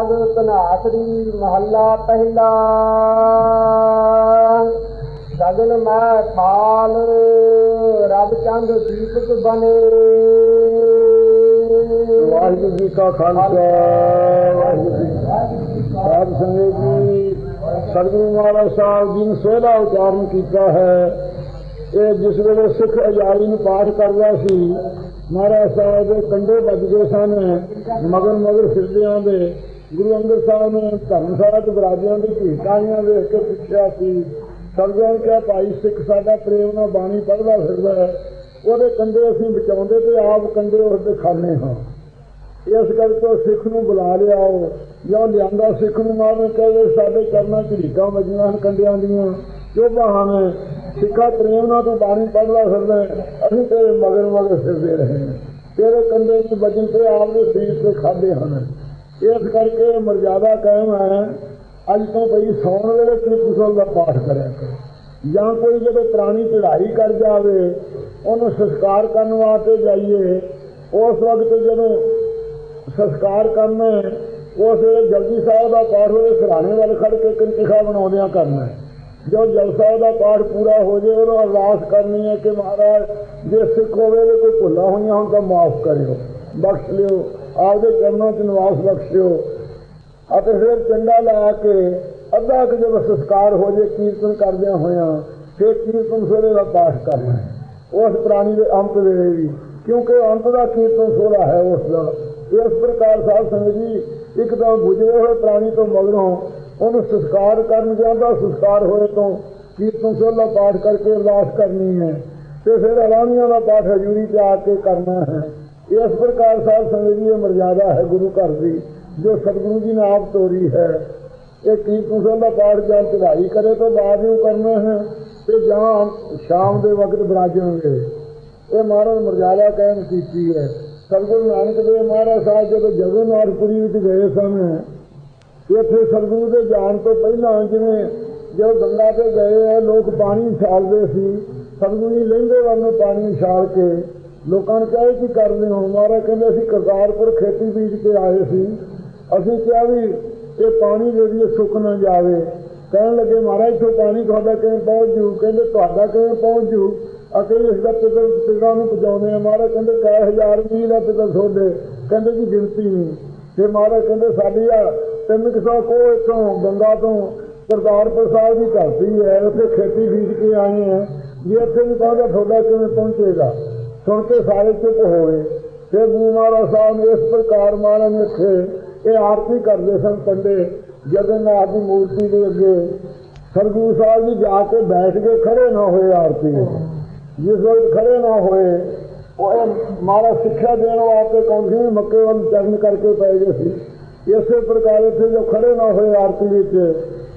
ਰਾਗ ਧਨਾਸਰੀ ਮਹੱਲਾ ਪਹਿਲਾ। ਗਗਨ ਮੈਂ ਥਾਲ ਰਬ ਚੰਦ ਦੀਪਕ ਬਨੇ। ਵਾਹਿਗੁਰੂ ਜੀ ਕਾ ਖਾਲਸਾ, ਵਾਹਿਗੁਰੂ ਜੀ ਕੀ ਸੰਗਤ ਜੀ, ਸਤਿਗੁਰੂ ਮਹਾਰਾਜ ਸਾਹਿਬ ਜੀ ਨੇ ਸੋਹਲਾ ਉਚਾਰਨ ਕੀਤਾ ਹੈ। ਇਹ ਜਿਸ ਵੇਲੇ ਸਿੱਖ ਅਜਾਈ ਨੂੰ ਪਾਠ ਕਰਦਾ ਸੀ, ਮਹਾਰਾਜ ਸਾਹਿਬ ਦੇ ਕੰਡੇ ਵੱਜ ਗਏ ਸਨ ਮਗਰ ਮਗਰ ਫਿਰਦਿਆਂ ਦੇ। ਗੁਰੂ ਅੰਗਦ ਸਾਹਿਬ ਨੇ ਧਰਮਸ਼ਾਲਾ ਚ ਬਰਾਜਿਆਂ ਦੀ ਭੀਟਾਈਆਂ ਵੇਖ ਕੇ ਪੁੱਛਿਆ ਸੀ, ਸਰਦਾਰ ਕਿਹਾ, ਭਾਈ ਸਿੱਖ ਸਾਡਾ ਪ੍ਰੇਮ ਨਾਲ ਬਾਣੀ ਪੜ੍ਹਦਾ ਫਿਰਦਾ ਹੈ, ਉਹਦੇ ਕੰਡੇ ਅਸੀਂ ਬਚਾਉਂਦੇ ਤੇ ਆਪ ਕੰਡੇ ਉਸਦੇ ਖਾਣੇ ਹਾਂ ਇਸ ਕਰਕੇ ਸਿੱਖ ਨੂੰ ਬੁਲਾ ਲਿਆਓ, ਜਾਂ ਲਿਆਂਦਾ ਸਿੱਖ ਨੂੰ ਮਾਰਨ, ਕਹਿੰਦੇ ਸਾਡੇ ਕਰਨਾ ਝਰੀਕਾਂ ਵੱਜੀਆਂ ਹਨ ਕੰਡਿਆਂ ਦੀਆਂ ਕਿਉਂ ਬਹਾਨੇ ਸਿੱਖਾ ਪ੍ਰੇਮ ਨਾਲ ਤੂੰ ਬਾਣੀ ਪੜ੍ਹਦਾ ਫਿਰਦਾ ਅਸੀਂ ਤੇਰੇ ਮਗਰ ਮਗਰ ਫਿਰਦੇ ਰਹੇ ਹਾਂ। ਤੇਰੇ ਕੰਡੇ ਦੀ ਵਜਨ ਤੇ ਆਪ ਦੇ ਸਰੀਰ ਤੇ ਖਾਦੇ ਹਨ ਇਸ ਕਰਕੇ ਮਰਜ਼ਾਦਾ ਕਾਇਮ ਹੈ। ਅੱਜ ਤੋਂ ਭਈ ਸੌਣ ਵੇਲੇ ਤ੍ਰਿਪੁਸਲ ਦਾ ਪਾਠ ਕਰਿਆ ਕਰੋ। ਜਾਂ ਕੋਈ ਜਦੋਂ ਪ੍ਰਾਣੀ ਚੜਾਈ ਕਰ ਜਾਵੇ, ਉਹਨੂੰ ਸੰਸਕਾਰ ਕਰਨ ਵਾਸਤੇ ਜਾਈਏ। ਉਸ ਵਕਤ ਜਦੋਂ ਸੰਸਕਾਰ ਕਰਨਾ ਉਸ ਵੇਲੇ ਜਲਦੀ ਸਾਹਿਬ ਦਾ ਪਾਠ ਹੋਵੇ ਸਰਾਣੇ ਵੱਲ ਖੜ ਕੇ ਕੰਟਿਖਾ ਬਣਾਉਂਦਿਆਂ ਕਰਨਾ ਹੈ। ਜੋ ਜਲ ਸਾਹਿਬ ਦਾ ਪਾਠ ਪੂਰਾ ਹੋ ਜਾਏ, ਉਹਨੂੰ ਅਰਦਾਸ ਕਰਨੀ ਹੈ ਕਿ ਮਹਾਰਾਜ, ਜੇ ਸਿੱਖ ਹੋਵੇ ਤੇ ਕੋਈ ਭੁੱਲਾਂ ਹੋਈਆਂ ਹੁਣ ਤਾਂ ਮਾਫ ਕਰਿਓ। ਬਖਸ਼ ਲਿਓ। ਆਪਦੇ ਚਰਨਾਂ 'ਚ ਨਿਵਾਸ ਬਖਸ਼ਿਓ ਅਤੇ ਫਿਰ ਚੰਡਾ ਲਾ ਕੇ ਅੱਧਾ ਕੁ ਜਦੋਂ ਸੰਸਕਾਰ ਹੋ ਜੇ, ਕੀਰਤਨ ਕਰਦਿਆਂ ਹੋਇਆਂ ਫਿਰ ਕੀਰਤਨ ਸੋਹਰੇ ਦਾ ਪਾਠ ਕਰਨਾ ਹੈ। ਉਸ ਪ੍ਰਾਣੀ ਦੇ ਅੰਤ ਵੇਲੇ ਵੀ, ਕਿਉਂਕਿ ਅੰਤ ਦਾ ਕੀਰਤਨ ਸੋਹਰਾ ਹੈ ਉਸ ਦਾ। ਇਸ ਪ੍ਰਕਾਰ ਸਾਹਿਬ ਸੰਗਤ ਜੀ, ਇੱਕ ਤਾਂ ਬੁਝੇ ਹੋਏ ਪ੍ਰਾਣੀ ਤੋਂ ਮਗਰੋਂ ਉਹਨੂੰ ਸੰਸਕਾਰ ਕਰਨ ਜਾਂਦਾ ਸੰਸਕਾਰ ਹੋਏ ਤੋਂ ਕੀਰਤਨ ਸੋਹਲਾ ਪਾਠ ਕਰਕੇ ਅਰਦਾਸ ਕਰਨੀ ਹੈ ਤੇ ਫਿਰ ਅਲਾਮੀਆਂ ਦਾ ਪਾਠ ਹਜ਼ੂਰੀ ਤੇ ਆ ਕੇ ਕਰਨਾ ਹੈ। ਇਸ ਪ੍ਰਕਾਰ ਸਾਧ ਸੰਗਤ ਜੀ, ਇਹ ਮਰਜ਼ਾਦਾ ਹੈ ਗੁਰੂ ਘਰ ਦੀ, ਜੋ ਸਤਿਗੁਰੂ ਜੀ ਨੇ ਆਪ ਤੋਰੀ ਹੈ। ਇਹ ਕੀ ਤੁਸੀਂ ਦਾ ਪਾਠ ਜਾਂ ਚੜਾਈ ਕਰੇ ਤੋਂ ਬਾਅਦ ਹੀ ਕਰਨਾ ਹੈ ਤੇ ਜਾਂ ਸ਼ਾਮ ਦੇ ਵਕਤ ਬਰਾਜਣਗੇ। ਇਹ ਮਹਾਰਾਜ ਮਰਜ਼ਾਦਾ ਕਾਇਮ ਕੀਤੀ ਹੈ। ਸਤਿਗੁਰੂ ਨਾਨਕ ਦੇਵ ਮਹਾਰਾਜ ਸਾਹਿਬ ਜਦੋਂ ਜਗਨਨਾਥਪੁਰੀ ਵਿੱਚ ਗਏ ਸਨ, ਇੱਥੇ ਸਤਿਗੁਰੂ ਦੇ ਜਾਣ ਤੋਂ ਪਹਿਲਾਂ ਜਿਵੇਂ ਜਦੋਂ ਗੰਗਾ ਤੇ ਗਏ ਹੈ ਲੋਕ ਪਾਣੀ ਛਾਲਦੇ ਸੀ। ਸਤਿਗੁਰੂ ਜੀ ਲਹਿੰਦੇ ਵੱਲ ਨੂੰ ਪਾਣੀ ਛਾਲ ਕੇ ਲੋਕਾਂ ਨੂੰ ਕਿਹਾ ਕੀ ਕਰਦੇ ਹੋ ਮਹਾਰਾਜ ਕਹਿੰਦੇ ਅਸੀਂ ਕਰਤਾਰਪੁਰ ਖੇਤੀ ਬੀਜ ਕੇ ਆਏ ਸੀ। ਅਸੀਂ ਕਿਹਾ ਵੀ ਇਹ ਪਾਣੀ ਦੇ ਵੀ ਸੁੱਕ ਨਾ ਜਾਵੇ। ਕਹਿਣ ਲੱਗੇ, ਮਹਾਰਾਜ ਤੋਂ ਪਾਣੀ ਤੁਹਾਡਾ ਕਿਵੇਂ ਪਹੁੰਚ ਜੂ? ਕਹਿੰਦੇ, ਤੁਹਾਡਾ ਕਿਵੇਂ ਪਹੁੰਚ ਜੂ? ਅਕੇ ਇਸ ਦਾ ਪਿਤਰ ਪਿਤਰਾਂ ਨੂੰ ਪਹੁੰਚਾਉਂਦੇ ਆ। ਮਹਾਰਾਜ ਕਹਿੰਦੇ ਕੈ ਹਜ਼ਾਰ ਮੀਲ ਦਾ ਪਿਤਰ ਤੁਹਾਡੇ। ਕਹਿੰਦੇ, ਜੀ, ਗਿਣਤੀ ਨਹੀਂ। ਫਿਰ ਮਹਾਰਾਜ ਕਹਿੰਦੇ, ਸਾਡੀ ਆ ਤਿੰਨ ਕਿਸਾ ਕੋ ਇੱਥੋਂ, ਗੰਗਾ ਤੋਂ ਕਰਤਾਰਪੁਰ ਸਾਹਿਬ ਦੀ ਧਰਤੀ ਹੈ। ਉੱਥੇ ਖੇਤੀ ਬੀਜ ਕੇ ਆਏ ਆ। ਜੇ ਇੱਥੇ ਵੀ ਕਹੋਗੇ ਤੁਹਾਡਾ ਕਿਵੇਂ ਪਹੁੰਚੇਗਾ? ਸੁਣ ਕੇ ਸਾਰੇ ਚੁੱਪ ਹੋ ਗਏ। ਫਿਰ ਗੁਰੂ ਮਹਾਰਾਜ ਸਾਹਿਬ ਨੇ ਇਸ ਪ੍ਰਕਾਰ ਮਹਾਰਾਜ ਨੇ ਇਹ ਆਰਤੀ ਕਰਦੇ ਸਨ ਪੰਡੇ ਜਗਨਨਾਥ ਦੀ ਮੂਰਤੀ ਦੇ ਅੱਗੇ। ਸਰਗੁਰੂ ਸਾਹਿਬ ਜੀ ਜਾ ਕੇ ਬੈਠ ਕੇ ਖੜੇ ਨਾ ਹੋਏ ਆਰਤੀ ਜਿਸ ਵਕਤ ਖੜੇ ਨਾ ਹੋਏ, ਉਹ ਇਹ ਮਹਾਰਾਜ ਸਿੱਖਿਆ ਦੇਣ ਵਾਸਤੇ ਕੌਂਸੀ ਵੀ ਮੱਕੇ ਵੱਲ ਚਰਨ ਕਰਕੇ ਪੈ ਗਏ ਸੀ। ਇਸੇ ਪ੍ਰਕਾਰ ਇੱਥੇ ਜੋ ਖੜੇ ਨਾ ਹੋਏ ਆਰਤੀ ਵਿੱਚ,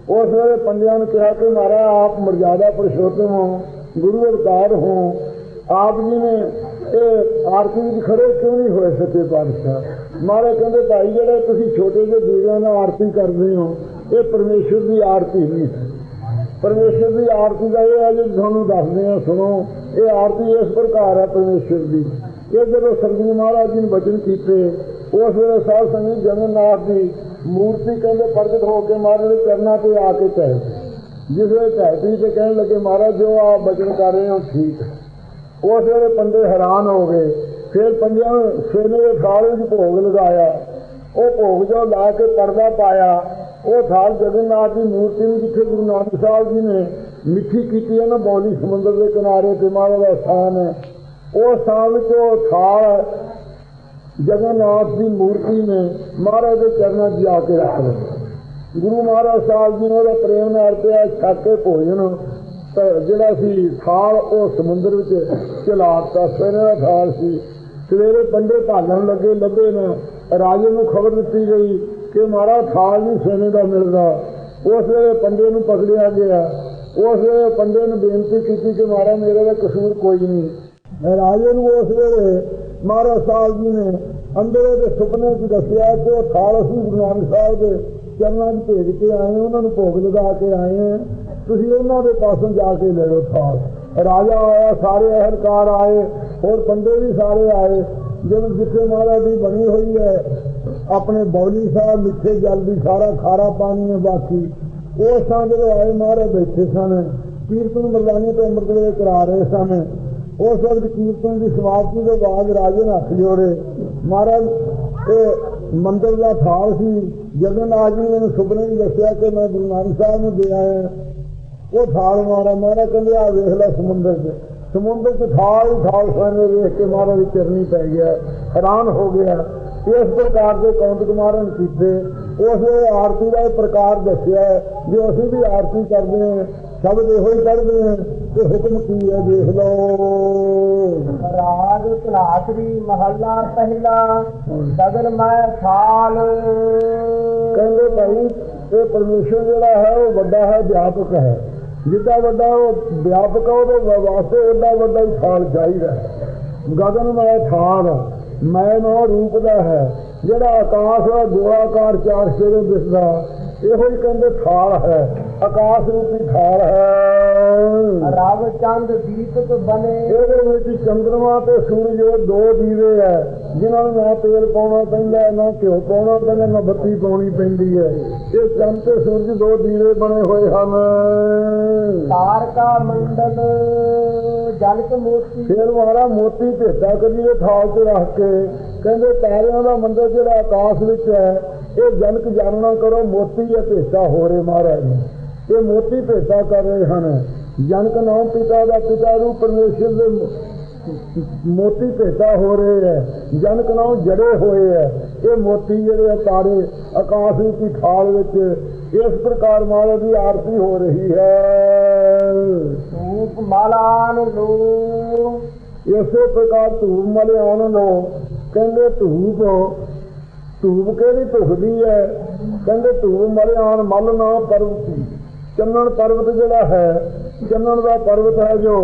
ਉਸ ਵੇਲੇ ਪੰਡਿਆਂ ਨੂੰ ਕਿਹਾ ਕਿ ਮਹਾਰਾਜ, ਆਪ ਮਰਜ਼ਾਦਾ ਪੁਰਸ਼ੋਤਮ ਹੋ, ਗੁਰੂ ਅਵਤਾਰ ਹੋ। ਆਪ ਜੀ ਨੇ ਇਹ ਆਰਤੀ ਵਿੱਚ ਖੜੇ ਕਿਉਂ ਨਹੀਂ ਹੋਏ ਸੱਚੇ ਪਾਤਸ਼ਾਹ? ਮਹਾਰਾਜ ਕਹਿੰਦੇ, ਭਾਈ ਜਿਹੜੇ ਤੁਸੀਂ ਛੋਟੇ ਜਿਹੇ ਦੀਵਿਆਂ ਨਾਲ ਆਰਤੀ ਕਰਦੇ ਹੋ, ਇਹ ਪਰਮੇਸ਼ਰ ਦੀ ਆਰਤੀ ਨਹੀਂ ਹੈ। ਪਰਮੇਸ਼ਰ ਦੀ ਆਰਤੀ ਦਾ ਇਹ ਹੈ ਜੇ, ਤੁਹਾਨੂੰ ਦੱਸਦੇ ਆ ਸੁਣੋ, ਇਹ ਆਰਤੀ ਇਸ ਪ੍ਰਕਾਰ ਹੈ ਪਰਮੇਸ਼ਰ ਦੀ ਇਹ ਜਦੋਂ ਸਰਗੁਰੂ ਮਹਾਰਾਜ ਜੀ ਨੇ ਬਚਨ ਕੀਤੇ, ਉਸ ਵੇਲੇ ਸਾਧ ਸੰਗਤ ਜਗਨਨਾਥ ਦੀ ਮੂਰਤੀ ਕਹਿੰਦੇ ਪ੍ਰਗਟ ਹੋ ਕੇ ਮਹਾਰਾਜ ਦੇ ਚਰਨਾਂ ਤੇ ਆ ਕੇ ਪੈ ਜਿਸ ਵੇਲੇ ਢਾਈ ਤੇ ਕਹਿਣ ਲੱਗੇ, ਮਹਾਰਾਜ ਜੋ ਆਪ ਬਚਨ ਕਰ ਰਹੇ ਹੋ, ਠੀਕ ਹੈ। ਉਸ ਵੇਲੇ ਪੰਡੇ ਹੈਰਾਨ ਹੋ ਗਏ। ਫਿਰ ਪੰਜਿਆਂ ਨੂੰ ਸੇਨੇ ਦੇ ਥਾਲ ਵਿੱਚ ਭੋਗ ਲਗਾਇਆ। ਉਹ ਭੋਗ ਜੋ ਲਾ ਕੇ ਪਰਦਾ ਪਾਇਆ। ਉਹ ਥਾਲ ਜਗਨਨਾਥ ਦੀ ਮੂਰਤੀ ਨੂੰ ਜਿੱਥੇ ਗੁਰੂ ਨਾਨਕ ਸਾਹਿਬ ਜੀ ਨੇ ਮਿੱਠੀ ਕੀਤੀ ਹੈ ਨਾ, ਬੌਲੀ ਸਮੁੰਦਰ ਦੇ ਕਿਨਾਰੇ ਤੇ ਮਹਾਰਾਜ ਦਾ ਸਥਾਨ ਹੈ। ਉਹ ਸਥਾਨ ਵਿੱਚ ਉਹ ਥਾਲ ਜਗਨਨਾਥ ਦੀ ਮੂਰਤੀ ਨੇ ਮਹਾਰਾਜ ਦੇ ਚਰਨਾਂ 'ਚ ਜਾ ਕੇ ਰੱਖ ਲਿਆ। ਗੁਰੂ ਮਹਾਰਾਜ ਸਾਹਿਬ ਜੀ ਨੇ ਉਹਦਾ ਪ੍ਰੇਮ ਨਾਲ ਪਿਆ ਕੇ ਭੋਜਨ ਜਿਹੜਾ ਸੀ ਥਾਲ ਉਹ ਸਮੁੰਦਰ ਵਿੱਚ ਚਲਾਤਾ ਸਵੇਰੇ ਦਾ ਥਾਲ ਸੀ। ਸਵੇਰੇ ਪੰਡੇ ਭਾਲਣ ਲੱਗੇ, ਲੱਭੇ ਨਾ। ਰਾਜੇ ਨੂੰ ਖਬਰ ਦਿੱਤੀ ਗਈ ਕਿ ਮਾਰਾ ਥਾਲ ਨਹੀਂ ਸੋਨੇ ਦਾ ਮਿਲਦਾ। ਉਸ ਵੇਲੇ ਪੰਡੇ ਨੂੰ ਪਕੜਿਆ ਗਿਆ। ਉਸ ਵੇਲੇ ਪੰਡੇ ਨੂੰ ਬੇਨਤੀ ਕੀਤੀ ਕਿ ਮਾਰਾ ਮੇਰੇ ਦਾ ਕਸੂਰ ਕੋਈ ਨਹੀਂ। ਰਾਜੇ ਨੂੰ ਉਸ ਵੇਲੇ ਮਹਾਰਾਜ ਸਾਹਿਬ ਜੀ ਨੇ ਅੰਦਰੇ ਦੇ ਸੁਪਨੇ 'ਚ ਦੱਸਿਆ ਕਿ ਉਹ ਥਾਲ ਅਸੀਂ ਗੁਰੂ ਨਾਨਕ ਸਾਹਿਬ ਦੇ ਚਰਨਾਂ 'ਚ ਭੇਜ ਕੇ ਆਏ ਉਹਨਾਂ ਨੂੰ ਭੋਗ ਲਗਾ ਕੇ ਆਏ ਹਾਂ। ਤੁਸੀਂ ਉਹਨਾਂ ਦੇ ਪਾਸੋਂ ਜਾ ਕੇ ਲੈ ਲਓ ਥਾਲ। ਰਾਜਾ ਆਇਆ, ਸਾਰੇ ਅਹਲਕਾਰ ਆਏ, ਹੋਰ ਪੰਡੇ ਵੀ ਸਾਰੇ ਆਏ। ਜਦੋਂ ਜਿੱਥੇ ਮਹਾਰਾਜ ਦੀ ਬਣੀ ਹੋਈ ਹੈ, ਆਪਣੇ ਬੌਲੀ ਸਾਹਿਬ, ਮਿੱਠੇ ਜਲ ਦੀ ਸਾਰਾ ਖਾਰਾ ਪਾਣੀ ਹੈ ਬਾਕੀ। ਉਸ ਥਾਂ ਜਦੋਂ ਆਏ, ਮਹਾਰਾਜ ਬੈਠੇ ਸਨ। ਕੀਰਤਨ ਮਰਦਾਨੀ ਤੋਂ ਅੰਮ੍ਰਿਤ ਵੇਲੇ ਕਰਾ ਰਹੇ ਸਨ। ਉਸ ਵਕਤ ਕੀਰਤਨ ਦੀ ਸਮਾਪਤੀ ਤੋਂ ਬਾਅਦ ਰਾਜੇ ਨੇ ਹੱਥ ਜੋੜੇ। ਮਹਾਰਾਜ, ਇਹ ਮੰਦਰ ਦਾ ਥਾਲ ਸੀ। ਜਦੋਂ ਜੀ ਨੇ ਮੈਨੂੰ ਸੁਪਨੇ ਵਿੱਚ ਦੱਸਿਆ ਕਿ ਮੈਂ ਗੁਰੂ ਨਾਨਕ ਸਾਹਿਬ ਨੂੰ ਦੇ ਆਇਆ। ਉਹ ਥਾਲ ਮਾਰਾ ਮਾਰਾ ਕਹਿੰਦੇ ਆ ਵੇਖ ਲੈ ਸਮੁੰਦਰ 'ਚ। ਸਮੁੰਦਰ 'ਚ ਥਾਲ ਹੀ ਥਾਲ ਸਾਹਮਣੇ ਵੇਖ ਕੇ ਮਹਾਰਾਜ ਦੀ ਚਰਨੀ ਪੈ ਗਿਆ ਹੈਰਾਨ ਹੋ ਗਿਆ। ਇਸ ਪ੍ਰਕਾਰ ਦੇ ਕੌਂਤਕ ਮਹਾਰਾਜ ਕੀਤੇ। ਉਸ ਆਰਤੀ ਦਾ ਇਹ ਪ੍ਰਕਾਰ ਦੱਸਿਆ। ਜੇ ਅਸੀਂ ਵੀ ਆਰਤੀ ਕਰਦੇ ਹਾਂ ਸ਼ਬਦ ਇਹੋ ਹੀ ਕਰਦੇ ਹਾਂ ਕਿ ਹੁਕਮ ਕੀ ਹੈ ਦੇਖ ਲਓ। ਰਾਗ ਧਨਾਸਰੀ ਮਹੱਲਾ ਪਹਿਲਾ ਸਗਲ ਮੈਂ ਥਾਲ ਕਹਿੰਦੇ ਭਾਈ ਇਹ ਪਰਮੇਸ਼ਰ ਜਿਹੜਾ ਹੈ ਉਹ ਵੱਡਾ ਹੈ ਵਿਆਪਕ ਹੈ। ਜਿੱਦਾਂ ਵੱਡਾ ਉਹ ਵਿਆਪਕ ਉਹਦੇ ਵਾਸਤੇ ਓਡਾ ਵੱਡਾ ਥਾਲ ਚਾਹੀਦਾ ਗਗਨ ਮੈਂ ਥਾਲ ਮੈਂ ਨਾ ਰੂਪ ਦਾ ਹੈ। ਜਿਹੜਾ ਆਕਾਸ਼ ਦਾ ਗੋਲਾਕਾਰ ਚਾਰ ਸ਼ੇਰੋਂ ਦਿਸਦਾ। ਇਹੋ ਹੀ ਕਹਿੰਦੇ ਥਾਲ ਹੈ ਆਕਾਸ਼ ਰੂਪੀ ਥਾਲ ਹੈ। ਰਵ ਚੰਦ ਦੀਪਕ ਬਨੇ। ਇਹਦੇ ਵਿੱਚ ਚੰਦਰਮਾ ਤੇ ਸੂਰਜ ਉਹ ਦੋ ਦੀਵੇ ਹੈ ਜਿਨ੍ਹਾਂ ਨੂੰ ਨਾ ਤੇਲ ਪਾਉਣਾ ਪੈਂਦਾ ਨਾ ਘਿਓ ਪਾਉਣਾ ਪੈਂਦਾ ਨਾ ਬੱਤੀ ਪਾਉਣੀ ਪੈਂਦੀ ਹੈ। ਇਹ ਚੰਦ ਤੇ ਸੂਰਜ ਦੋ ਦੀਵੇ ਬਣੇ ਹੋਏ ਹਨ। ਤਾਰਕਾ ਮੰਡਲ ਜਲਕ ਮੋਤੀ। ਫਿਰ ਮਹਾਰਾ ਮੋਤੀ ਭੇਟਾ ਕਰੀਏ ਥਾਲ ਤੇ ਰੱਖ ਕੇ। ਕਹਿੰਦੇ ਤਾਰਿਆਂ ਦਾ ਮੰਦਰ ਜਿਹੜਾ ਆਕਾਸ਼ ਵਿੱਚ ਹੈ ਇਹ ਜਨਕ ਜਾਣਨਾ ਕਰੋ ਮੋਤੀ ਇਹ ਭੇਟਾ ਹੋ ਰਹੇ ਮਹਾਰਾਜ ਨੇ। ਇਹ ਮੋਤੀ ਭੇਟਾ ਕਰ ਰਹੇ ਹਨ। ਜਨਕ ਨਾਮ ਪਿਤਾ ਦਾ ਪਿਤਾ ਰੂਪ ਪਰਮੇਸ਼ਰ ਦੇ ਮੋਤੀ ਭੇਟਾ ਹੋ ਰਹੇ ਹੈ। ਜਨਕ ਨਾਮ ਜੜੇ ਹੋਏ ਹੈ। ਇਹ ਮੋਤੀ ਜਿਹੜੇ ਆ ਤਾਰੇ ਆਕਾਸ਼ ਦੀ ਥਾਲ ਵਿੱਚ ਇਸ ਪ੍ਰਕਾਰ ਮਹਾਰਾਜ ਦੀ ਆਰਤੀ ਹੋ ਰਹੀ ਹੈ। ਧੂਪ ਮਾਲਾਨ ਲੋ। ਇਸੇ ਪ੍ਰਕਾਰ ਧੂਪ ਮਲਿਆਣ ਲੋ ਕਹਿੰਦੇ ਧੂਪ ਧੂਪ ਕਿਹੜੀ ਧੁਖਦੀ ਹੈ? ਕਹਿੰਦੇ ਧੂਪ ਮਲਿਆਣ ਮਲ ਨਾ ਪਰਵਤੀ ਚੰਨਣ ਪਰਬਤ ਜਿਹੜਾ ਹੈ, ਚੰਨਣ ਦਾ ਪਰਵਤ ਹੈ ਜੋ,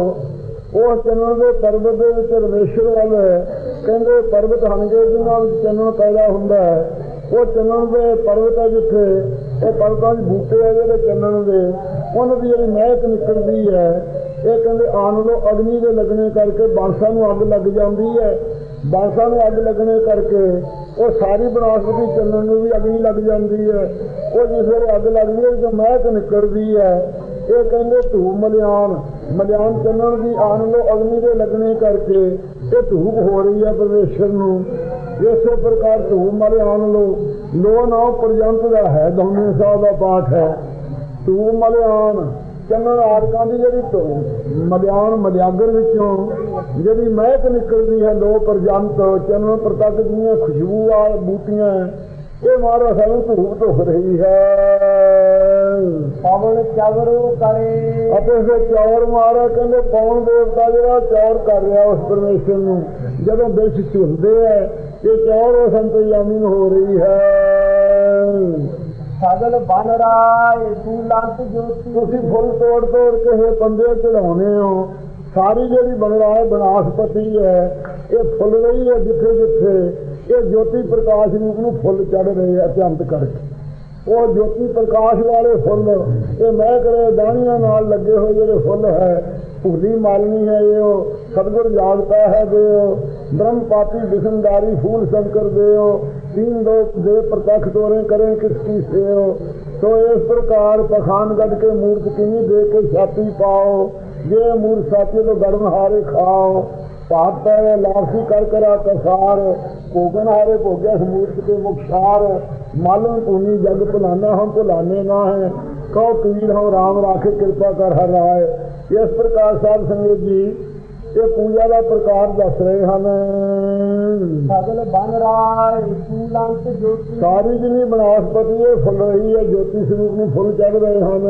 ਉਹ ਚੰਨਣ ਦੇ ਪਰਬਤ ਦੇ ਵਿੱਚ ਰਮੇਸ਼ਰ ਵੱਲ ਕਹਿੰਦੇ ਪਰਬਤ ਹਨਗੇ ਜਿਹਨਾਂ ਵਿੱਚ ਚੰਨਣ ਪੈਦਾ ਹੁੰਦਾ ਹੈ, ਉਹ ਚੰਨਣ ਦੇ ਪਰਬਤ ਹੈ ਜਿੱਥੇ ਉਹ ਪਰਵਤਾਂ ਦੇ ਬੂਟੇ ਹੈ ਜਿਹੜੇ ਚੰਨਣ ਦੇ। ਉਹਨਾਂ ਦੀ ਜਿਹੜੀ ਮਹਿਕ ਨਿਕਲਦੀ ਹੈ, ਇਹ ਕਹਿੰਦੇ ਆਨ ਲੋ ਅਗਨੀ ਦੇ ਲੱਗਣੇ ਕਰਕੇ ਬਾਂਸਾਂ ਨੂੰ ਅੱਗ ਲੱਗ ਜਾਂਦੀ ਹੈ। ਬਾਂਸਾਂ ਨੂੰ ਅੱਗ ਲੱਗਣੇ ਕਰਕੇ ਉਹ ਸਾਰੀ ਬਨਾਸਪਤੀ ਚੰਨਣ ਨੂੰ ਵੀ ਅਗਨੀ ਲੱਗ ਜਾਂਦੀ ਹੈ। ਉਹ ਜਿਸ ਵੇਲੇ ਅੱਗ ਲੱਗਦੀ ਹੈ ਜੋ ਮਹਿਕ ਨਿਕਲਦੀ ਹੈ, ਇਹ ਕਹਿੰਦੇ ਧੂਪ ਮਲਿਆਣ। ਮਲਿਆਣ ਚੰਨਣ ਦੀ ਆਨ ਲੋ ਅਗਨੀ ਦੇ ਲੱਗਣੇ ਕਰਕੇ ਇਹ ਧੂਪ ਹੋ ਰਹੀ ਹੈ ਪਰਮੇਸ਼ਰ ਨੂੰ। ਇਸੇ ਪ੍ਰਕਾਰ ਧੂਪ ਮਲਿਆਨ ਲੋ ਲੋ ਨਾਮ ਪਰਜੰਤ ਦਾ ਹੈ ਦੋਨੇ ਸਾਹਿਬ ਦਾ ਪਾਠ ਹੈ। ਧੂਪ ਮਲਿਆਣ। ਚੰਨਣ ਆਰਕਾਂ ਦੀ ਜਿਹੜੀ ਮਲਿਆਨ ਮਲਿਆਗਰ ਵਿੱਚੋਂ ਜਿਹੜੀ ਮਹਿਕ ਨਿਕਲਦੀ ਹੈ ਲੋ ਪਰਜੰਤ ਚੰਨਣ ਪ੍ਰਤੱਖ ਦੀਆਂ ਖੁਸ਼ਬੂ ਵਾਲ ਬੂਟੀਆਂ ਇਹ ਮਹਾਰਾਜ ਸਾਨੂੰ ਧੂਪ ਧੁਖ ਰਹੀ ਹੈ। ਪਵਨ ਚਵਰੂ ਕਰੇ ਅਤੇ ਫਿਰ ਚੌਰ ਮਾਰਾ ਕਹਿੰਦੇ ਪੌਣ ਦੇਵਤਾ ਜਿਹੜਾ ਚੌਰ ਕਰ ਰਿਹਾ ਉਸ ਪਰਮੇਸ਼ਰ ਨੂੰ ਜਦੋਂ ਬਿਰਛ ਝੁਲਦੇ ਹੈ ਇਹ ਚੌਰ ਉਹ ਸੰਤਯਾਮੀ ਹੋ ਰਹੀ ਹੈ। ਸਗਲ ਬਨ ਰਾਏ ਫੂਲੰਤ ਜੋਤੀ। ਤੁਸੀਂ ਫੁੱਲ ਤੋੜ ਤੋੜ ਕੇ ਇਹ ਪੰਦੇ ਚੜਾਉਨੇ ਹੋ। ਸਾਰੀ ਜਿਹੜੀ ਬਣਵਾਏ ਬਨਾਸਪਤੀ ਹੈ, ਇਹ ਫੁੱਲ ਰਹੀ ਹੈ ਜਿੱਥੇ ਜਿੱਥੇ ਇਹ ਜੋਤੀ ਪ੍ਰਕਾਸ਼ ਰੂਪ ਨੂੰ ਫੁੱਲ ਚੜ ਰਹੇ ਆ ਅਤਿਅੰਤ ਕਰਕੇ। ਉਹ ਜੋਤੀ ਪ੍ਰਕਾਸ਼ ਵਾਲੇ ਫੁੱਲ। ਇਹ ਮੈਂ ਕਰੇ ਦਾਣੀਆਂ ਨਾਲ ਲੱਗੇ ਹੋਏ ਜਿਹੜੇ ਫੁੱਲ ਹੈ ਭੁਗਦੀ ਮਾਲਨੀ ਹੈ ਇਹ ਉਹ, ਸਤਗੁਰ ਜਾਗਤਾ ਹੈ ਦੇ ਉਹ, ਬ੍ਰਹਮ ਪਾਪੀ ਬਿਸੰਦਾਰੀ ਫੂਲ ਸੰਕਰ ਦੇ ਉਹ ਤੀਨ ਦੋ ਦੇ ਪ੍ਰਤੱਖ ਤੋਰੇ ਕਰੇ ਕਿਸ ਕੀ ਸੇਓ ਸੋ ਇਸ ਪ੍ਰਕਾਰ ਪਖਾਨ ਪਖਾਨਗੜ ਕੇ ਮੂਰਤ ਕਿਨੀ ਦੇ ਕੇ ਛਾਤੀ ਪਾਓ, ਜੇ ਮੂਰਤ ਸਾਥੀ ਤੋਂ ਗਰਮ ਹਾਰੇ ਖਾਓ पाप पैरे लाफी कर करा कसार कोगन हारे भोग्या समूर्त के मुखसार मालूम पुनी जग भुलाना हम भुलाने ना है कहो पीर हम राम राखे कृपा कर हर राय इस प्रकार साहब संगत जी ਇਹ ਪੂਜਾ ਦਾ ਪ੍ਰਕਾਰ ਦੱਸ ਰਹੇ ਹਨ। ਸਗਲ ਬਨ ਰਾਏ ਫੂਲੰਤ ਜੋਤੀ। ਸਾਰੀ ਜਿਨੀ ਬਨਾਸਪਤੀ ਇਹ ਫੁੱਲ ਰਹੀ ਹੈ ਜੋਤੀ ਸਰੂਪ ਨੂੰ ਫੁੱਲ ਚੜ ਰਹੇ ਹਨ।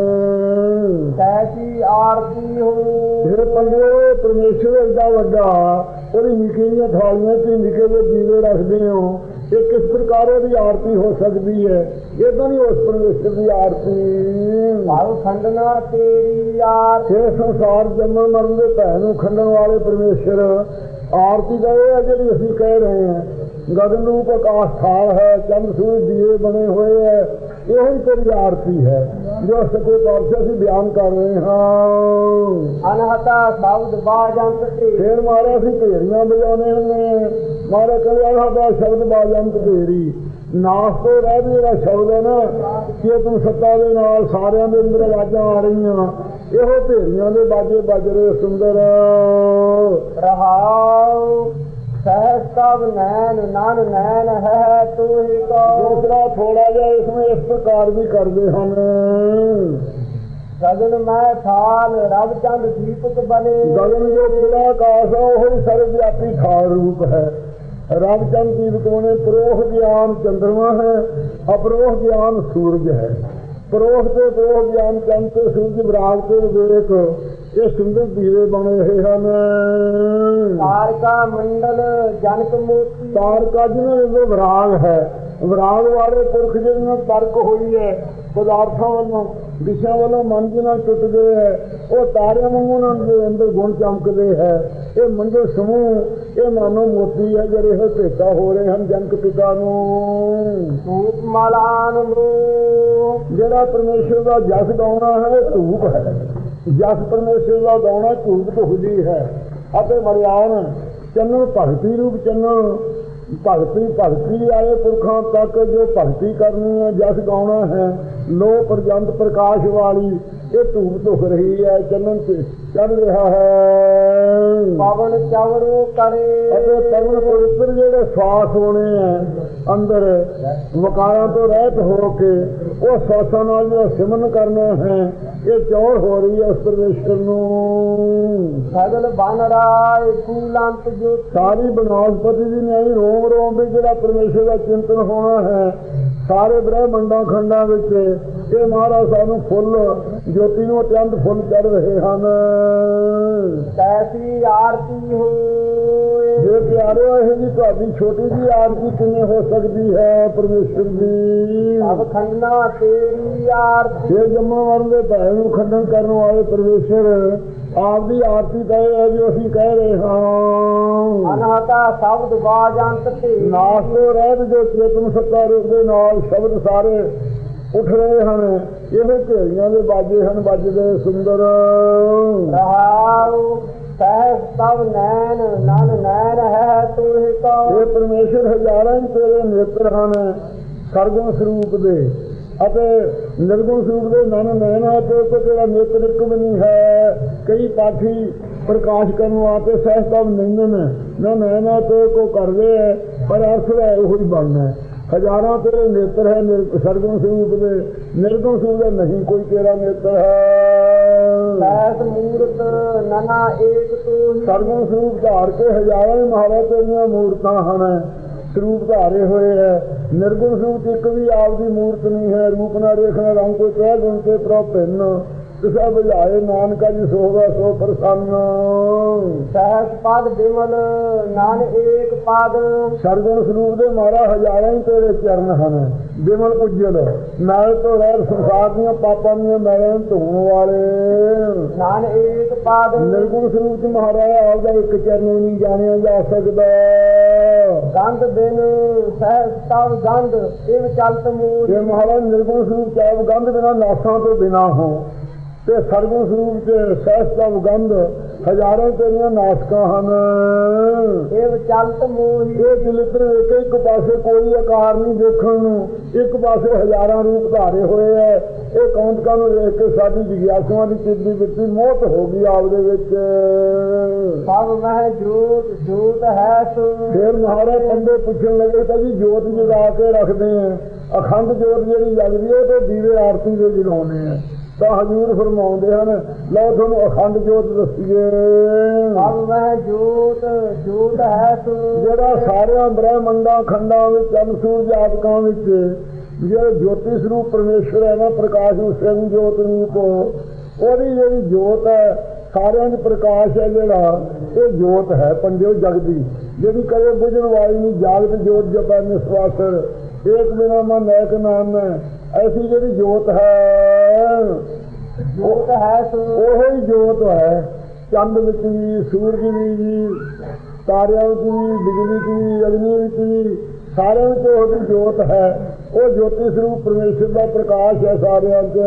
ਕੈਸੀ ਆਰਤੀ ਹੋ। ਇਹ ਪੰਡੇ ਪਰਮੇਸ਼ਰ ਏਡਾ ਵੱਡਾ ਉਹਦੀ ਨਿੱਕੀਆਂ ਥਾਲੀਆਂ ਤੇ ਨਿੱਕੇ ਜਿਹੇ ਦੀਵੇ ਰੱਖਦੇ ਹੋ। ਇਹ ਕਿਸ ਪ੍ਰਕਾਰ ਉਹਦੀ ਆਰਤੀ ਹੋ ਸਕਦੀ ਹੈ? ਇਹ ਤਾਂ ਨਹੀਂ ਉਸ ਪਰਮੇਸ਼ਰ ਦੀ ਆਰਤੀ। ਭਾਵ ਖੰਡਨਾ ਤੇਰੀ ਆਰ ਇਹ ਸੰਸਾਰ ਜੰਮਣ ਮਰਨ ਦੇ ਭੈ ਨੂੰ ਖੰਡਣ ਵਾਲੇ ਪਰਮੇਸ਼ਰ ਆਰਤੀ ਦਾ ਇਹ ਹੈ ਜਿਹੜੀ ਅਸੀਂ ਕਹਿ ਰਹੇ ਹਾਂ ਗਗਨ ਰੂਪ ਆਕਾਸ਼ ਥਾਲ ਹੈ ਚੰਦ ਸੂਰਜ ਦੀਵੇ ਬਣੇ ਹੋਏ ਹੈ ਇਹੋ ਹੀ ਤੇਰੀ ਆਰਤੀ ਹੈ ਜੋ ਸਕੇ ਪਾਤਸ਼ਾਹ ਅਸੀਂ ਬਿਆਨ ਕਰ ਰਹੇ ਹਾਂ। ਅਨਹਤਾ ਸ਼ਬਦ ਬਾਜੰਤ ਤੇ ਫੇਰ ਮਾਰੇ ਅਸੀਂ ਢੇਰੀਆਂ ਵਜਾਉਣੇ ਨੇ ਮਾਰੇ ਕਹਿੰਦੇ ਦਾ ਸ਼ਬਦ ਬਾਜੰਤ ਢੇਰੀ ਨਾਸ ਤੋਂ ਰਹਿ ਵੀ ਜਿਹੜਾ ਸ਼ਬਦ ਹੈ ਨਾ ਕਿ ਤੂੰ ਸੱਤਾ ਦੇ ਨਾਲ ਸਾਰਿਆਂ ਦੇ ਅੰਦਰ ਆਵਾਜ਼ਾਂ ਆ ਰਹੀਆਂ। ਇਹੋ ਭੇਰੀਆਂ ਦੇ ਬਾਜੇ ਵੱਜ ਰਹੇ ਸੁੰਦਰ। ਰਹਾਉ ਤਬ ਨੈਣ ਨਨ ਨੈਣ ਹੈ ਤੂੰ ਹੀ ਕੋ ਦੂਸਰਾ ਥੋੜਾ ਜਿਹਾ ਇਸमें ਇਸ ਪ੍ਰਕਾਰ ਵੀ ਕਰਦੇ ਹਨ। ਗਗਨ ਮੈਂ ਥਾਲ ਰਬ ਚੰਦ ਦੀਪਕ ਬਨੇ। ਗਗਨ ਜੋ ਪੂਰਾ ਆਕਾਸ਼ ਹੈ ਉਹ ਹੀ ਸਰਵਵਿਆਪੀ ਥਾਲ ਰੂਪ ਹੈ। ਰਬ ਚੰਦ ਦੀਪਕ ਬਣੇ ਪ੍ਰੋਹ ਗਿਆਨ ਚੰਦਰਮਾ ਹੈ ਅਪਰੋਹ ਗਿਆਨ ਸੂਰਜ ਹੈ। ਪ੍ਰੋਹ ਤੇ ਪ੍ਰੋਹ ਗਿਆਨ ਚੰਦ ਤੇ ਸੂਰਜ ਵਿਰਾਗ ਤੇ ਵਿਵੇਕ ਇਹ ਸੁੰਦਰ ਦੀਵੇ ਬਣੇ ਰਹੇ ਹਨ। ਤਾਰਕਾ ਮੰਡਲ ਜਨਕ ਮੋਤੀ ਤਾਰਕਾ ਜਿਹਨਾਂ ਦੇ ਵਿਰਾਗ ਹੈ। ਵਿਰਾਗ ਵਾਲੇ ਪੁਰਖ ਜਿਹਨਾਂ ਤਰਕ ਹੋਈ ਹੈ ਪਦਾਰਥਾਂ ਵੱਲੋਂ ਵਿਸ਼ਿਆਂ ਵੱਲੋਂ ਮਨ ਜਿਹਨਾਂ ਟੁੱਟ ਗਏ ਹੈ ਉਹ ਤਾਰਿਆਂ ਵਾਂਗੂ ਉਹਨਾਂ ਦੇ ਅੰਦਰ ਗੁਣ ਚਮਕਦੇ ਹੈ। ਇਹ ਮੰਡਲ ਸਮੂਹ ਇਹ ਮਾਨੋ ਮੋਤੀ ਹੈ ਜਿਹੜੇ ਇਹ ਭੇਟਾ ਹੋ ਰਹੇ ਹਨ ਜਨਕ ਪਿਤਾ ਨੂੰ। ਧੂਪ ਮਲਾਨ ਨੂੰ ਜਿਹੜਾ ਪਰਮੇਸ਼ਰ ਦਾ ਜਸ ਗਾਉਣਾ ਹੈ ਧੂਪ ਹੈ। ਜਸ ਪਰਮੇਸ਼ਰ ਦਾ ਗਾਉਣਾ ਧੂਪ ਧੁਖਦੀ ਹੈ। ਅਤੇ ਮਰਿਆਨ ਚੰਨਣ ਭਗਤੀ ਰੂਪ ਚੰਨਣ ਭਗਤੀ ਭਗਤੀ ਵਾਲੇ ਪੁਰਖਾਂ ਤੱਕ ਜੋ ਭਗਤੀ ਕਰਨੀ ਹੈ, ਜਸ ਗਾਉਣਾ ਹੈ ਲੋ ਪ੍ਰਜੰਤ ਪ੍ਰਕਾਸ਼ ਵਾਲੀ ਇਹ ਧੂਪ ਧੁਖ ਰਹੀ ਹੈ ਚੰਨਣ ਤੇ ਚੜ ਰਿਹਾ ਹੈ। ਪਵਨ ਚਵਰੂ ਕਰੇ ਅਤੇ ਪਵਨ ਪਵਿੱਤਰ ਜਿਹੜੇ ਸਵਾਸ ਹੋਣੇ ਆ ਅੰਦਰ ਵਕਾਰਾਂ ਤੋਂ ਰਹਿਤ ਹੋ ਕੇ ਉਹ ਸਵਾਸਾਂ ਨਾਲ ਜਿਹੜਾ ਸਿਮਰਨ ਕਰਨਾ ਹੈ ਇਹ ਚੌੜ ਹੋ ਰਹੀ ਹੈ ਉਸ ਪਰਮੇਸ਼ਰ ਨੂੰ। ਸਗਲ ਬਨ ਰਾਏ ਕੂਲੰਤ ਜੋ ਸਾਰੀ ਬਨਵਾਸਪਤੀ ਦੀ ਨਿਆਈ ਰੋਮ ਰੋਮ ਵਿੱਚ ਜਿਹੜਾ ਪਰਮੇਸ਼ਰ ਦਾ ਚਿੰਤਨ ਹੋਣਾ ਹੈ ਸਾਰੇ ਬ੍ਰਹਮੰਡਾਂ ਖੰਡਾਂ ਵਿੱਚ ਇਹ ਮਹਾਰਾਜ ਸਾਨੂੰ ਫੁੱਲ, ਜੋਤੀ ਨੂੰ ਅਤੰਤ ਫੁੱਲ ਚੜ ਰਹੇ ਹਨ। ਤੈਸੀ ਆਰਤੀ ਹੋਏ ਪਿਆਰਿਓ ਇਹ ਜੀ ਤੁਹਾਡੀ ਛੋਟੀ ਜੀ ਆਰਤੀ ਕਿਵੇਂ ਹੋ ਸਕਦੀ ਹੈ ਪਰਮੇਸ਼ਰ ਦੀ ਸਭ ਖੰਨਾ ਤੇਰੀ ਆਰਤੀ। ਇਹ ਜੰਮਣ ਵਾਲੇ ਦੇ ਭੈ ਨੂੰ ਖੰਡਨ ਕਰਨ ਵਾਲੇ ਪਰਮੇਸ਼ਰ ਆਪਦੀ ਆਰਤੀ ਤਾਂ ਇਹ ਹੈ ਜੋ ਅਸੀਂ ਕਹਿ ਰਹੇ ਹਾਂ। ਅਨਹਤਾ ਸ਼ਬਦ ਬਾਜੰਤ ਤੇ। ਨਾਸ ਰਹਿਤ ਜੋ ਚੇਤਨ ਸੱਤਾ ਰੂਪ ਦੇ ਨਾਲ ਸ਼ਬਦ ਸਾਰੇ ਉੱਠ ਰਹੇ ਹਨ ਇਹ ਢੇਰੀਆਂ ਦੇ ਬਾਜੇ ਹਨ ਵੱਜਦੇ ਸੁੰਦਰ। ਰਹਾਉ ਸਹਿਜ ਤਬ ਨੈਣ, ਨਨ ਨੈਣ ਹੈ, ਤੂੰ ਹੀ ਕੋ ਇਹ ਪਰਮੇਸ਼ਰ ਹਜ਼ਾਰਾਂ ਹੀ ਤੇਰੇ ਨੇਤਰ ਹਨ ਸਰਗੁਣ ਸਰੂਪ ਦੇ। ਅਤੇ ਨਿਰਗੁਣ ਸਰੂਪ ਦੇ ਮਨ ਨੈਣਾ ਤੇ ਕੋ ਤੇਰਾ ਨੇਤਰ ਇੱਕ ਵੀ ਨਹੀਂ ਹੈ। ਕਈ ਪਾਠੀ ਪ੍ਰਕਾਸ਼ ਕਰਨ ਵਾਸਤੇ ਸਹਿਸਤਵ ਨਹੀਂ ਨੇ ਨਾ ਨੈਣਾ ਤੇ ਕੋ ਕਰਦੇ ਹੈ ਪਰ ਅਰਥ ਹੈ ਉਹ ਹੀ ਬਣਨਾ ਹੈ। ਹਜ਼ਾਰਾਂ ਤੇਰੇ ਨੇਤਰ ਹੈ ਨਿਰ- ਸਰਗੁਣ ਸਰੂਪ ਦੇ। ਨਿਰਗੁਣ ਸਰੂਪ ਦਾ ਨਹੀਂ ਕੋਈ ਤੇਰਾ ਨੇਤਰ ਹੈ। ਨਨਾ ਏਕ ਤੂੰ ਹੀ ਸਰਗੁਣ ਸਰੂਪ ਧਾਰ ਕੇ ਹਜ਼ਾਰਾਂ ਹੀ ਮਹਾਰਾਜ ਤੇਰੀਆਂ ਮੂਰਤਾਂ ਹਨ। ਸਰੂਪ ਧਾਰੇ ਹੋਏ ਹੈ। ਨਿਰਗੁਣ ਸਰੂਪ ਇੱਕ ਵੀ ਆਪਦੀ ਮੂਰਤ ਨਹੀਂ ਹੈ। ਰੂਪ ਨਾ ਰੇਖਣਾ ਰੰਗ ਕੋਈ ਕਹਿ ਗੁਣ ਤੇ ਪ੍ਰਭਿੰਨ ਤਿਸਾ ਬੁਝਾਏ ਨਾਨਕਾ ਜੀ ਸੋਗਾ ਸੋ ਪ੍ਰਸੰਨ। ਸਹਿਜ ਪਦ ਬਿਮਲ ਨਨ ਏਕ ਪਦ। ਸਰਗੁਣ ਸਰੂਪ ਦੇ ਮਾਰਾ ਹਜ਼ਾਰਾਂ ਹੀ ਤੇਰੇ ਚਰਨ ਹਨ। ਬਿਮਲ ਉਜਲ ਨਾਲ ਤੋਂ ਰਹਿ ਸੰਸਾਰ ਦੀਆਂ ਪਾਪਾਂ ਦੀਆਂ ਮੈਲਾਂ ਧੋਣ ਵਾਲੇ। ਨਨ ਏਕ ਪਦ। ਨਿਰਗੁਣ ਸਰੂਪ ਚ ਮਹਾਰਾਜ ਆਪਦਾ ਇੱਕ ਚਰਨ ਨਹੀਂ ਜਾਣਿਆ ਜਾ ਸਕਦਾ। ਗੰਧ ਬਿਨ ਸਹਿਜ ਤਬ ਗੰਧ ਇਵ ਚਲਤ ਮੂਲ। ਜੇ ਮਹਾਰਾਜ ਨਿਰਗੁਣ ਸਰੂਪ ਚਾਹ ਗੰਧ ਬਿਨਾ ਨਾਸਾਂ ਤੋਂ ਬਿਨਾ ਹੋ ਤੇ ਸਰਗੁਣ ਸਰੂਪ ਚ ਸਹਿਜ ਦਾ ਗੰਧ ਹਜ਼ਾਰਾਂ ਤੇਰੀਆਂ ਨਾਸਕਾਂ ਹਨ। ਇਵ ਚਲਤ ਮੋਹੀ ਇਹ ਦਲਿੱਦਰ ਇੱਕ ਇੱਕ ਪਾਸੇ ਕੋਈ ਆਕਾਰ ਨਹੀਂ ਦੇਖਣ ਨੂੰ ਇੱਕ ਪਾਸੇ ਹਜ਼ਾਰਾਂ ਰੂਪ ਧਾਰੇ ਹੋਏ ਐ। ਇਹ ਕੌਂਤਕਾਂ ਨੂੰ ਦੇਖ ਕੇ ਸਾਡੀ ਜਿਗਿਆਸੂਆਂ ਦੀ ਚਿੱਤ ਦੀ ਵਿੱਤੀ ਮੋਹਤ ਹੋ ਗਈ ਆਪਦੇ ਵਿੱਚ। ਸਭ ਮਹਿ ਜੋਤ ਜੋਤ ਹੈ ਸੋ ਫਿਰ ਮਹਾਰਾਜ ਬੰਦੇ ਪੁੱਛਣ ਲੱਗੇ ਤਾਂ ਜੀ ਜੋਤ ਜਗਾ ਕੇ ਰੱਖਦੇ ਆ ਅਖੰਡ ਜੋਤ ਜਿਹੜੀ ਜਗਦੀ ਹੈ ਤੇ ਦੀਵੇ ਆਰਤੀ ਦੇ ਜਗਾਉਂਦੇ ਆ ਤਾਂ ਹਜ਼ੂਰ ਫਰਮਾਉਂਦੇ ਹਨ ਲਓ ਤੁਹਾਨੂੰ ਅਖੰਡ ਜੋਤ ਦੱਸੀਏ। ਸਭ ਜੋਤ ਜੋਤ ਹੈ ਸੋ ਜਿਹੜਾ ਸਾਰਿਆਂ ਬ੍ਰਹਮੰਡਾਂ ਖੰਡਾਂ ਵਿੱਚ ਅਨਸੂਰ ਜਾਤਕਾਂ ਵਿੱਚ ਜਿਹੜਾ ਜੋਤੀ ਸਰੂਪ ਪਰਮੇਸ਼ਰ ਹੈ ਨਾ ਪ੍ਰਕਾਸ਼ ਸਿੰਘ ਜੋਤ ਰੂਪ ਉਹਦੀ ਜਿਹੜੀ ਜੋਤ ਹੈ ਸਾਰਿਆਂ 'ਚ ਪ੍ਰਕਾਸ਼ ਹੈ ਜਿਹੜਾ ਇਹ ਜੋਤ ਹੈ ਪੰਜੋ ਜਗਦੀ। ਜਿਹੜੀ ਕਦੇ ਬੁਝਣ ਵਾਲੀ ਨਹੀਂ ਜਾਗਤ ਜੋਤ ਜਪੈ ਨਿਸਵਾਸਰ ਏਕ ਬਿਨਾ ਮਨ ਨੈਕ ਨਾਮ ਐਸੀ ਜਿਹੜੀ ਜੋਤ ਹੈ ਜੋਤ ਹੈ ਉਹੋ ਹੀ ਜੋਤ ਹੈ। ਚੰਦ ਵਿੱਚ ਵੀ ਸੂਰਜ ਵੀ ਜੀ ਤਾਰਿਆਂ ਵਿੱਚ ਵੀ ਬਿਜਲੀ ਵਿੱਚ ਵੀ ਅਗਨੀ ਵਿੱਚ ਵੀ ਸਾਰਿਆਂ ਵਿੱਚ ਉਹਦੀ ਜੋਤ ਹੈ। ਉਹ ਜੋਤੀ ਸਰੂਪ ਪਰਮੇਸ਼ਰ ਦਾ ਪ੍ਰਕਾਸ਼ ਹੈ ਸਾਰਿਆਂ 'ਚ।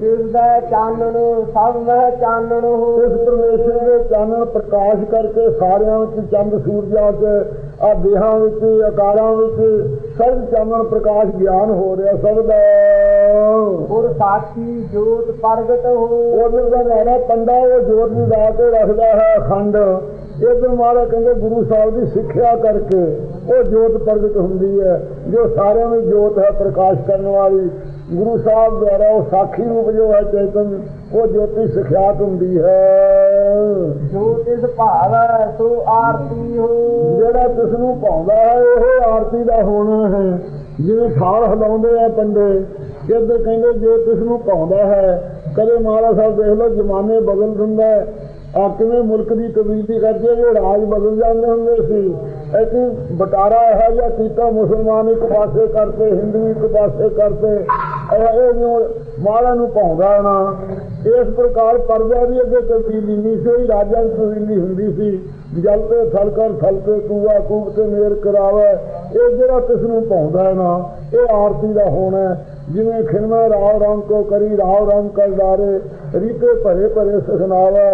ਸਿਰਦੈ ਚਾਨਣ ਸਭ ਮਹਿ ਚਾਨਣ ਹੋ। ਇਸ ਪਰਮੇਸ਼ਰ ਦੇ ਚਾਨਣ ਪ੍ਰਕਾਸ਼ ਕਰਕੇ ਸਾਰਿਆਂ ਵਿੱਚ ਚੰਦ ਸੂਰਜਾਂ 'ਚ ਆ ਦੇਹਾਂ ਵਿੱਚ ਆਕਾਰਾਂ ਵਿੱਚ ਸਭ ਚਾਨਣ ਪ੍ਰਕਾਸ਼ ਗਿਆਨ ਹੋ ਰਿਹਾ ਸਭ ਦਾ। ਪੁਰ ਸਾਖੀ ਜੋਤ ਪ੍ਰਗਟ ਹੋ। ਉਧਰ ਦਾ ਮਾਰਾ ਪੰਡਾ ਉਹ ਜੋਤ ਨੂੰ ਲਾ ਕੇ ਰੱਖਦਾ ਹੈ ਅਖੰਡ। ਇਧਰ ਮਾਰਾ ਕਹਿੰਦੇ ਗੁਰੂ ਸਾਹਿਬ ਦੀ ਸਿੱਖਿਆ ਕਰਕੇ ਉਹ ਜੋਤ ਪ੍ਰਗਟ ਹੁੰਦੀ ਹੈ ਜੋ ਸਾਰਿਆਂ ਵਿੱਚ ਜੋਤ ਹੈ ਪ੍ਰਕਾਸ਼ ਕਰਨ ਵਾਲੀ। ਗੁਰੂ ਸਾਹਿਬ ਦੁਆਰਾ ਉਹ ਸਾਖੀ ਰੂਪ ਜੋ ਹੈ ਚੇਤਨ ਉਹ ਜੋਤੀ ਸਿਖਿਆਤ ਹੁੰਦੀ ਹੈ। ਜੋ ਤਿਸ ਭਾਵੈ ਸੋ ਆਰਤੀ ਹੋ। ਜਿਹੜਾ ਕਿਸ ਨੂੰ ਪਾਉਂਦਾ ਹੈ ਉਹ ਆਰਤੀ ਦਾ ਹੋਣਾ ਹੈ। ਜਿਵੇਂ ਥਾਲ ਹਿਲਾਉਂਦੇ ਆ ਪੰਡੇ ਇੱਧਰ ਕਹਿੰਦੇ ਜੋ ਕਿਸ ਨੂੰ ਪਾਉਂਦਾ ਹੈ ਕਦੇ ਮਹਾਰਾਜ ਸਾਹਿਬ ਦੇਖ ਲਓ ਜ਼ਮਾਨੇ ਬਦਲ ਦਿੰਦਾ ਆ ਕਿਵੇਂ ਮੁਲਕ ਦੀ ਤਬਦੀਲੀ ਕਰਕੇ ਜੇ ਰਾਜ ਬਦਲ ਜਾਂਦੇ ਹੁੰਦੇ ਸੀ। ਐਸੀ ਬਟਾਰਾ ਇਹੋ ਜਿਹਾ ਕੀਤਾ? ਮੁਸਲਮਾਨ ਇੱਕ ਪਾਸੇ ਕਰਤੇ ਹਿੰਦੂ ਇੱਕ ਪਾਸੇ ਕਰਤੇ। ਇਹ ਇਹ ਜਿਉਂ ਨੂੰ ਪਾਉਂਦਾ ਨਾ ਇਸ ਪ੍ਰਕਾਰ ਪਰਦਾ ਦੀ ਅੱਗੇ ਤਬਦੀਲੀ ਨਹੀਂ ਸੀ। ਹੋਈ, ਰਾਜਾਂ ਦੀ ਤਬਦੀਲੀ ਹੁੰਦੀ ਸੀ। ਜਲ ਤੇ ਥਲ ਕਰ ਥਲ ਤੇ ਕੂਆ ਕੂਕ ਤੇ ਮੇਰ ਕਰਾਵੇ। ਇਹ ਜਿਹੜਾ ਕਿਸ ਨੂੰ ਪਾਉਂਦਾ ਹੈ ਨਾ ਇਹ ਆਰਤੀ ਦਾ ਹੋਣਾ ਹੈ। ਜਿਵੇਂ ਖਿਨਮੈ ਰਾਵ ਰੰਗ ਕੋ ਕਰੀ ਰਾਵ ਰੰਗ ਕਰ ਡਾਰੇ ਰੀਤੇ ਭਰੇ ਭਰੇ ਸਖਨਾਵੇ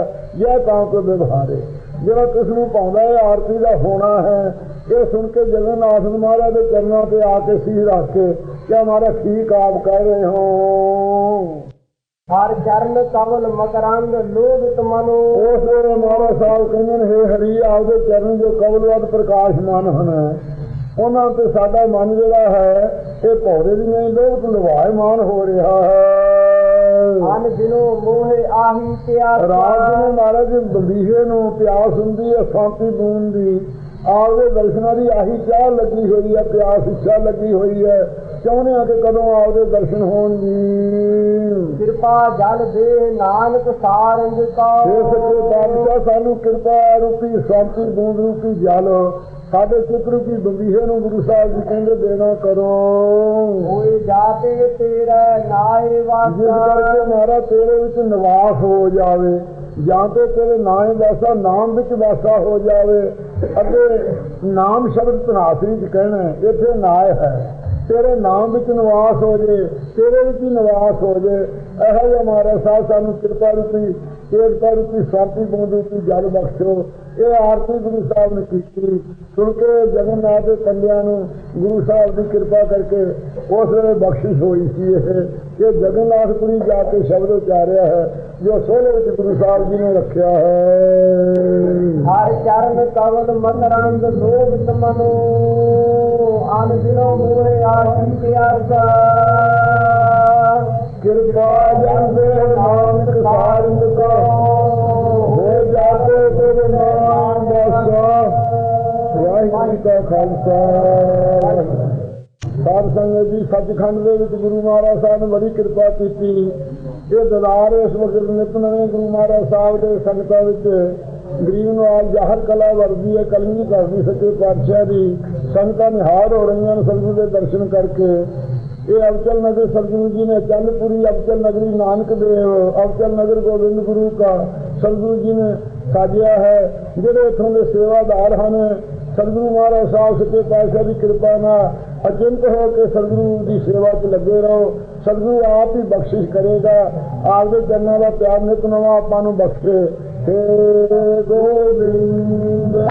ਇਹ ਤਾਂ ਕੋ ਵਿਵਹਾਰੇ ਜਿਹੜਾ ਕਿਸ ਨੂੰ ਪਾਉਂਦਾ ਹੈ ਆਰਤੀ ਦਾ ਹੋਣਾ ਹੈ। ਇਹ ਸੁਣ ਕੇ ਜਗਨਨਾਥ ਮਹਾਰਾਜ ਦੇ ਚਰਨਾਂ ਤੇ ਆ ਕੇ ਸੀਹ ਰੱਖ ਕੇ ਕਿ ਹਮਾਰਾ ਠੀਕ ਆਪ ਕਹਿ ਰਹੇ ਹੋ? ਹਰ ਚਰਨ ਕਵਲ ਮਕਰੰਦ ਲੋਭਿਤ ਮਨੋ। ਉਸ ਵੇਲੇ ਮਹਾਰਾਜ ਸਾਹਿਬ ਕਹਿੰਦੇ ਨੇ ਹੇ ਹਰੀ ਆਪਦੇ ਚਰਨ ਜੋ ਕਬਲਵਤ ਪ੍ਰਕਾਸ਼ਮਾਨ ਹਨ। ਉਹਨਾਂ ਤੇ ਸਾਡਾ ਮਨ ਜਿਹੜਾ ਹੈ ਇਹ ਭੌਰੇ ਦੀ ਨਹੀਂ ਲੋਕ ਲਵਾਇਮਾਨ ਹੋ ਰਿਹਾ ਹੈ। ਅਨ ਦਿਨੋ ਮੋਹਿ ਆਹੀ ਪਿਆਸਾ ਰਾਤ ਨੂੰ ਮਹਾਰਾਜ ਬੰਦੀਹੇ ਨੂੰ ਪਿਆਸ ਹੁੰਦੀ ਹੈ ਸ਼ਾਂਤੀ ਬੂੰਦ ਦੀ। ਆਪਦੇ ਦਰਸ਼ਨਾਂ ਦੀ ਆਹੀ ਚਾਹ ਲੱਗੀ ਹੋਈ ਹੈ ਪਿਆਸ ਇੱਛਾ ਲੱਗੀ ਹੋਈ ਹੈ। ਚਾਹੁੰਦੇ ਆ ਕਿ ਕਦੋਂ ਆਪਦੇ ਦਰਸ਼ਨ ਹੋਣਗੇ? ਕਿਰਪਾ ਜਲ ਦੇ ਨਾਨਕ ਸਾਰੰਗ ਕਾ। ਇਹ ਸੱਚੇ ਪਾਤਸ਼ਾਹ ਸਾਨੂੰ ਕਿਰਪਾ ਰੂਪੀ ਸ਼ਾਂਤੀ ਬੂੰਦ ਰੂਪੀ ਜਲ ਸਾਡੇ ਚਿੱਤ ਰੂਪੀ ਬੰਦੀਹੇ ਨੂੰ ਗੁਰੂ ਸਾਹਿਬ ਜੀ ਕਹਿੰਦੇ ਦੇਣਾ ਕਰੋ। ਹੋਏ ਜਾਤੇ ਤੇਰਾ ਨਾਏ ਜਿਸ ਵਾਸਾ। ਕਰਕੇ ਮਾਰਾ ਤੇਰੇ ਵਿੱਚ ਨਿਵਾਸ ਹੋ ਜਾਵੇ ਜਾਂ ਤੇ ਤੇਰੇ ਨਾਮ ਵਾਸਾ ਨਾਮ ਵਿੱਚ ਵਾਸਾ ਹੋ ਜਾਵੇ। ਅੱਗੇ ਨਾਮ ਸ਼ਬਦ ਤਨਾਸਰੀ ਚ ਕਹਿਣਾ ਇੱਥੇ ਨਾਇ ਹੈ। ਤੇਰੇ ਨਾਮ ਵਿੱਚ ਨਿਵਾਸ ਹੋ ਜੇ ਤੇਰੇ ਵਿੱਚ ਨਿਵਾਸ ਹੋ ਜੇ। ਇਹੋ ਜਿਹਾ ਮਹਾਰਾਜ ਸਾਹਿਬ ਸਾਨੂੰ ਕਿਰਪਾ ਰੂਪੀ ਏਕਤਾ ਰੂਪੀ ਸ਼ਾਂਤੀ ਬੂੰਦ ਰੂਪੀ ਜਲ ਬਖਸ਼ੋ। ਇਹ ਆਰਤੀ ਗੁਰੂ ਸਾਹਿਬ ਨੇ ਕੀਤੀ। ਸੁਣ ਕੇ ਜਗਨਨਾਥ ਦੇ ਕੰਡਿਆਂ ਨੂੰ ਗੁਰੂ ਸਾਹਿਬ ਦੀ ਕਿਰਪਾ ਕਰਕੇ ਉਸ ਵੇਲੇ ਬਖਸ਼ਿਸ਼ ਹੋਈ ਸੀ ਇਹ, ਕਿ ਜਗਨਨਾਥਪੁਰੀ ਜਾ ਕੇ ਸ਼ਬਦ ਉਚਾਰਿਆ ਹੈ, ਜੋ ਸੋਹਲੇ ਵਿੱਚ ਗੁਰੂ ਸਾਹਿਬ ਜੀ ਨੇ ਰੱਖਿਆ ਹੈ। ਹਰ ਚਰਨ ਕਵਲ ਮਕਰੰਦ ਲੋਭਿਤ ਮਨੋ ਅਨ ਦਿਨੋ ਮੋਹਿ ਆਹੀ ਪਿਆਸਾ ਕਿਰਪਾ ਜਨ ਨਾਨਕ ਸਾਰਿੰਦ ਕੋ। ਹੋ ਜਾਤੇ ਤੇਰੇ ਨਾਮ ਵਾਸਾ ਵਾਹਿਗੁਰੂ ਜੀ ਖਾਲਸਾ। ਸਾਧ ਸੰਗਤ ਜੀ, ਸੱਚਖੰਡ ਦੇ ਵਿੱਚ ਗੁਰੂ ਮਹਾਰਾਜ ਸਾਹਿਬ ਨੇ ਬੜੀ ਕਿਰਪਾ ਕੀਤੀ। ਇਹ ਦਲਾਰ ਇਸ ਵਕਤ ਨਿਤ ਗੁਰੂ ਮਹਾਰਾਜ ਸਾਹਿਬ ਦੇ ਸੰਗਤਾਂ ਵਿੱਚ ਗਰੀਬ ਨਵਾਜ ਜ਼ਾਹਰ ਕਲਾ ਵਰਦੀ ਹੈ, ਕਲਮੀ ਕਰਦੀ ਸੱਚੇ ਪਾਤਸ਼ਾਹ ਦੀ ਸੰਗਤਾਂ ਨਿਹਾਰ ਹੋ ਰਹੀਆਂ ਨੇ ਸਤਿਗੁਰੂ ਦੇ ਦਰਸ਼ਨ ਕਰਕੇ। ਇਹ ਅਬਚਲ ਨਗਰ ਸਤਿਗੁਰੂ ਜੀ ਨੇ ਚੰਦਪੁਰੀ ਅਬਚਲ ਨਗਰੀ ਨਾਨਕ ਦੇਵ ਅਬਚਲ ਨਗਰ ਗੋਬਿੰਦ ਗੁਰੂ ਕਾ ਸਤਿਗੁਰੂ ਜੀ ਨੇ ਸਾਜਿਆ ਹੈ, ਜਿਹੜੇ ਇਥੋਂ ਦੇ ਸੇਵਾਦਾਰ ਹਨ, ਸਤਿਗੁਰੂ ਮਹਾਰਾਜ ਸਾਹਿਬ ਸੱਚੇ ਪਾਤਸ਼ਾਹ ਦੀ ਕਿਰਪਾ ਨਾਲ ਅਚਿੰਤ ਹੋ ਕੇ ਸਤਿਗੁਰੂ ਦੀ ਸੇਵਾ 'ਚ ਲੱਗੇ ਰਹੋ। ਸਤਿਗੁਰੂ ਆਪ ਹੀ ਬਖਸ਼ਿਸ਼ ਕਰੇਗਾ। ਆਪਦੇ ਚਰਨਾਂ ਦਾ ਪਿਆਰ ਨਿਤ ਨਵਾਂ ਆਪਾਂ ਨੂੰ ਬਖਸ਼ੇ। ਹੇ ਗੋਬਿੰਦ।